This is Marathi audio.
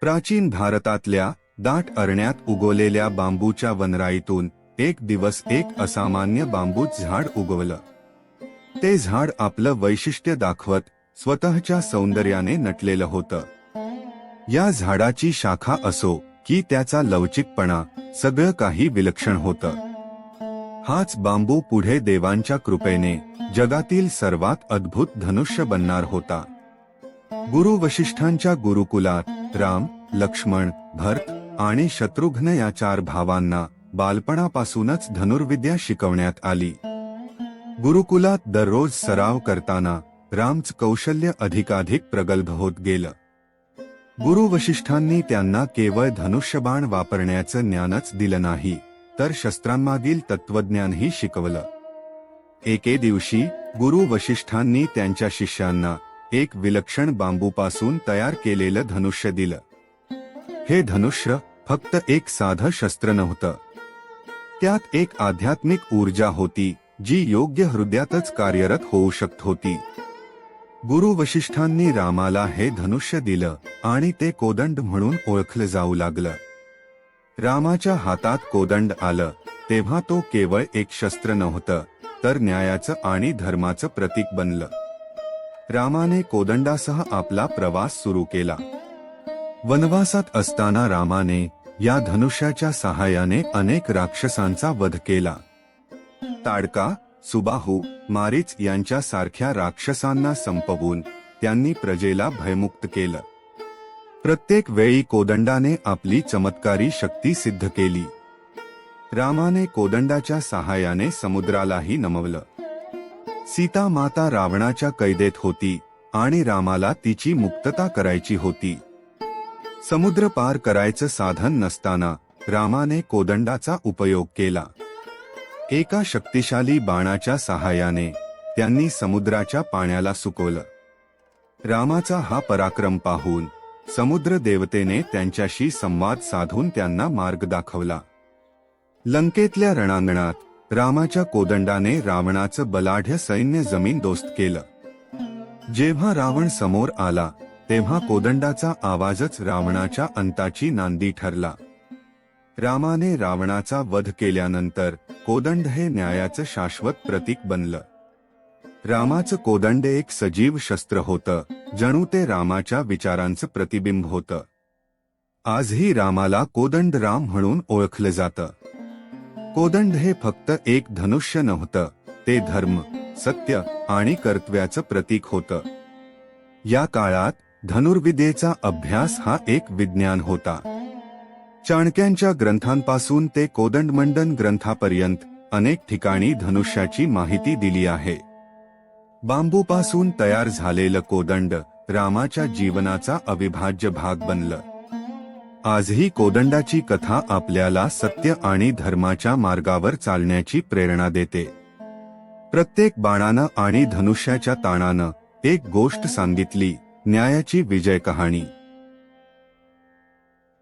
प्राचीन भारतातल्या दाट अरण्यात उगवलेल्या बांबूच्या वनराईतून एक दिवस एक असामान्य बांबूच झाड उगवलं. ते झाड आपलं वैशिष्ट्य दाखवत स्वतःच्या सौंदर्याने नटलेलं होतं. या झाडाची शाखा असो की त्याचा लवचिकपणा सगळं काही विलक्षण होतं. हाच बांबू पुढे देवांच्या कृपेने जगातील सर्वात अद्भुत धनुष्य बनणार होता. गुरु वशिष्ठांच्या गुरुकुलात राम लक्ष्मण भरत आणि शत्रुघ्न या चार भावांना बालपणापासूनच धनुर्विद्या शिकवण्यात आली. गुरुकुलात दररोज सराव करताना रामच कौशल्य अधिकाधिक प्रगल्भ होत गेलं. गुरु वशिष्ठांनी त्यांना केवळ धनुष्यबाण वापरण्याचं ज्ञानच दिलं नाही तर शस्त्रांमागील तत्वज्ञानही शिकवलं. एके दिवशी गुरु वशिष्ठांनी त्यांच्या शिष्यांना एक विलक्षण बांबूपासून तयार केलेलं धनुष्य दिलं. हे धनुष्य फक्त एक साधं शस्त्र नव्हतं. त्यात एक आध्यात्मिक ऊर्जा होती जी योग्य हृदयातच कार्यरत होऊ शकत होती. गुरु वशिष्ठांनी रामाला हे धनुष्य दिलं आणि ते कोदंड म्हणून ओळखलं जाऊ लागलं. रामाच्या हातात कोदंड आलं तेव्हा तो केवळ एक शस्त्र नव्हतं तर न्यायाचं आणि धर्माचं प्रतीक बनलं. रामाने कोदंडासह आपला प्रवास सुरू केला. वनवासात असताना रामाने या धनुष्याच्या सहाय्याने अनेक राक्षसांचा वध केला. ताडका सुबाहू मारीच यांच्यासारख्या राक्षसांना संपवून त्यांनी प्रजेला भयमुक्त केलं. प्रत्येक वेळी कोदंडाने आपली चमत्कारी शक्ती सिद्ध केली. रामाने कोदंडाच्या सहाय्याने समुद्रालाही नमवलं. सीता माता रावणाच्या कैदेत होती आणि रामाला तिची मुक्तता करायची होती. समुद्र पार करायचं साधन नसताना रामाने कोदंडाचा उपयोग केला. एका शक्तिशाली बाणाच्या सहाय्याने त्यांनी समुद्राच्या पाण्याला सुकवलं. रामाचा हा पराक्रम पाहून समुद्र देवतेने त्यांच्याशी संवाद साधून त्यांना मार्ग दाखवला. लंकेतल्या रणांगणात रामाच्या कोदंडाने रावणाचं बलाढ्य सैन्य जमीन दोस्त केलं. जेव्हा रावण समोर आला तेव्हा कोदंडाचा आवाजच रावणाच्या अंताची नांदी ठरला. रामाने रावणाचा वध केल्यानंतर कोदंड हे न्यायाचं शाश्वत प्रतीक बनलं. रामाचं कोदंड एक सजीव शस्त्र होतं जणू ते रामाच्या विचारांचं प्रतिबिंब होतं. आजही रामाला कोदंड राम म्हणून ओळखलं जातं. कोदंड हे फक्त एक धनुष्य नव्हतं. ते धर्म सत्य आणि कर्तव्याचं प्रतीक होतं. या काळात धनुर्विद्येचा अभ्यास हा एक विज्ञान होता. चाणक्यांच्या ग्रंथांपासून ते कोदंडमंडन ग्रंथापर्यंत अनेक ठिकाणी धनुष्याची माहिती दिली आहे. बांबूपासून तयार झालेलं कोदंड रामाच्या जीवनाचा अविभाज्य भाग बनलं. आजही कोदंडाची कथा आपल्याला सत्य आणि धर्माच्या मार्गावर चालण्याची प्रेरणा देते. प्रत्येक बाणानं आणि धनुष्याच्या ताणानं एक गोष्ट सांगितली न्यायाची विजय कहाणी.